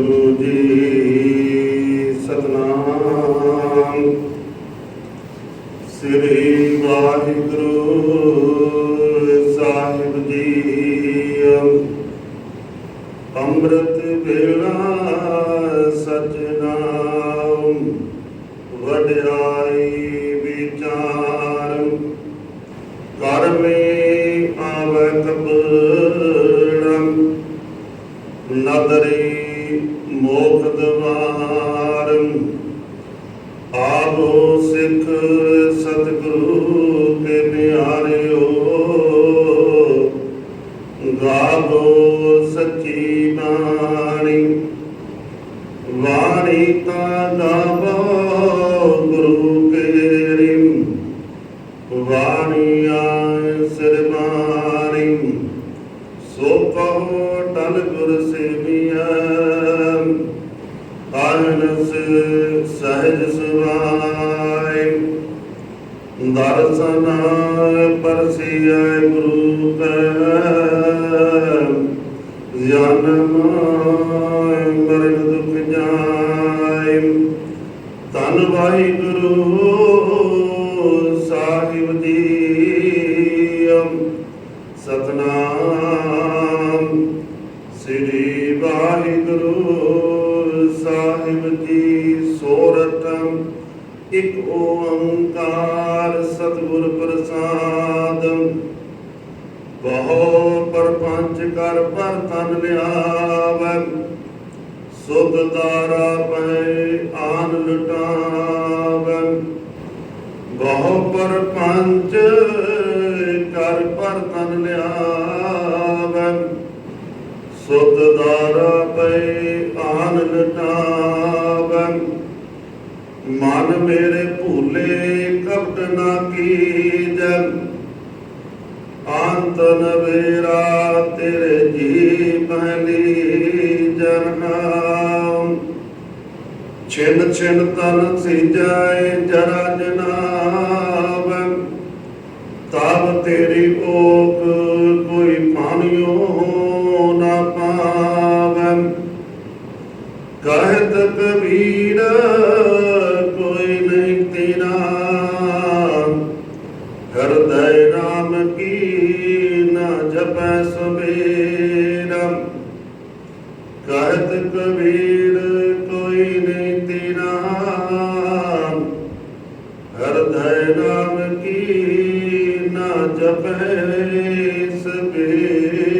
ਵਾਹਿਗੁਰੂ ਜੀ, ਸਤਨਾਮ। ਸ੍ਰੀ ਵਾਹਿਗੁਰੂ ਸਾਹਿਬ ਜੀ, ਅੰਮ੍ਰਿਤ ਵੇਲਾ ਸਚ ਵਡਿਆਈ ਵਿਚਾਰ। ਕਰਮੇ ਆਵੈ ਕਬੜੰ ਨਦਰੀ ਮੋਖ ਦਵਾਰ ਆਬੋ ਸਿੱਖ ਸਤਿਗੁਰੂ ਕੇ ਨਿਆਰਿਓ। ਗਾਵੋ ਸੱਚੀ ਬਾਣੀ। ਵਾਣੀ ਤਾ ਗਾਵੋ ਗੁਰੂ ਕੇ ਰਿਮ ਵਾਣੀ ਆਇ ਸਰਬਾਣੀ ਸੋ ਕਹੋ ਟਲ ਗੁਰ ਸੇਵੀਐ ਆਨਸ ਸਹਿਜ ਸੁਭਾਈ ਦਰਸ਼ਨ ਪਰਸੀਐ ਗੁਰੂ ਕੈ ਜਨਮ ਮਰਨ ਦੁਖ ਜਾਇ। ਧੰਨ ਵਾਹਿਗੁਰੂ ਸਾਹਿਬ ਦੀ ਸਤਨਾਮ ਸ੍ਰੀ ਵਾਹਿਗੁਰੂ ਸਾਹਿਬ ਜੀ ਸੋਰਠ ਇਕ ਓੰਕਾਰ ਸਤਿਗੁਰ ਪ੍ਰਸਾਦ। ਬਹੁ ਪਰਪੰਚ ਕਰ ਪਰ ਤਨ ਲਿਆਵੈ। ਸੁਧ ਦਾਰਾ ਪੈ ਆਨ ਲੁਟਾਵੈ। ਬਹੁ ਪਰਪੰਚ ਕਰ ਪਰ ਤਨ ਲਿਆਵੈ। ਸੁਧ ਦਾਰਾ ਪੈ ਆਨ ਲੁਟਾਵੈ ਮਨ ਮੇਰੇ ਭੂਲੇ ਕਪਟ ਨਾ ਕੀਜੈ ਅੰਤ ਨਵੇਰਾ ਤੇਰੇ ਜੀ ਪਹਿਲੀ ਜਨਮ ਛਿਨ ਛਿਨ ਤਨ ਸਿਜਾਏ ਜਰਾ ਜਨਾਬ ਤਬ ਤੇਰੀ ਓਕ ਕੋਈ ਪਾਣਿਓ ਨਾ ਕਹਿਤ ਕਬੀਰ ਕੋਈ ਨਹੀਂ ਤੇਰਾ। ਹਿਰਦੈ ਰਾਮ ਕੀ ਨਾ ਜਪੈ ਸਵੇਰਾ ਕਹਿਤ ਕਬੀਰ ਕੋਈ ਨਹੀਂ ਤੇਰਾ। ਹਿਰਦੈ ਰਾਮ ਕੀ ਨਾ ਜਪੈ ਸਵੇਰਾ